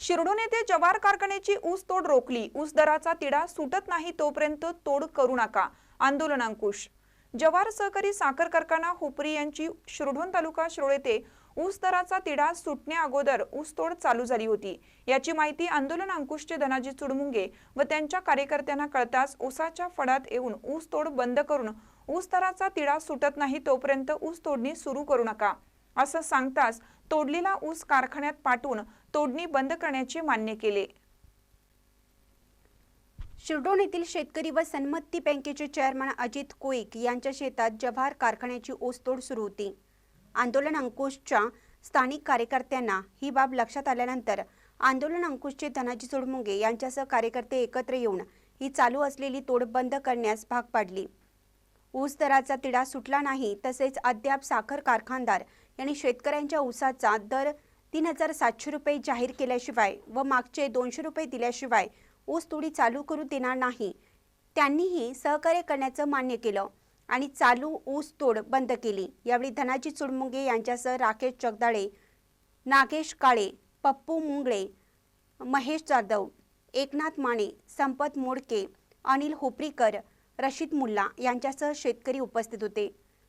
शिरडून येथे जवार कारखान्याची ऊस तोड रोखली. ऊस दराचा तिढा सुटत नाही तोपर्यंत तोड करू नका. आंदोलन अंकुश. जवार सहकारी साखर कारखाना हुपरी यांची शिरढोण तालुका शिरोळ येथे ऊस दराचा तिढा सुटण्या अगोदर ऊस तोड चालू झाली होती. याची माहिती आंदोलन अंकुशचे धनाजी चुडमुंगे व त्यांच्या कार्यकर्त्यांना कळताच ऊसाच्या फडात येऊन ऊस तोड बंद करून ऊस दराचा तिढा सुटत नाही तोपर्यंत ऊस तोडणी सुरू करू नका. असं सांगताच तोडलेला ऊस कारखान्यात पाठवून तोडणी बंद करण्याचे मान्य केले. शिरडोण येथील शेतकरी व सन्मती बँकेचे चेअरमन अजित कोईक यांच्या शेतात जव्हार कारखान्याची ओसतोड सुरू होती. आंदोलन अंकुशच्या स्थानिक कार्यकर्त्यांना ही बाब लक्षात आल्यानंतर आंदोलन अंकुशचे धनाजी सोडमुंगे यांच्यासह कार्यकर्ते एकत्र येऊन ही चालू असलेली तोड बंद करण्यास भाग पाडली. ऊस दराचा तिढा सुटला नाही तसेच अद्याप साखर कारखानदार यांनी शेतकऱ्यांच्या ऊसाचा दर तीन हजार सातशे रुपये जाहीर केल्याशिवाय व मागचे दोनशे रुपये दिल्याशिवाय ऊस तोडी चालू करू देणार नाही. त्यांनीही सहकार्य करण्याचं मान्य केलं आणि चालू ऊस तोड बंद केली. यावेळी धनाजी चुडमुंगे यांच्यासह राकेश जगदाळे नागेश काळे पप्पू मुंगळे महेश जाधव एकनाथ माने संपत मोडके अनिल होपरीकर रशीद मुल्ला यांच्यासह शेतकरी उपस्थित होते.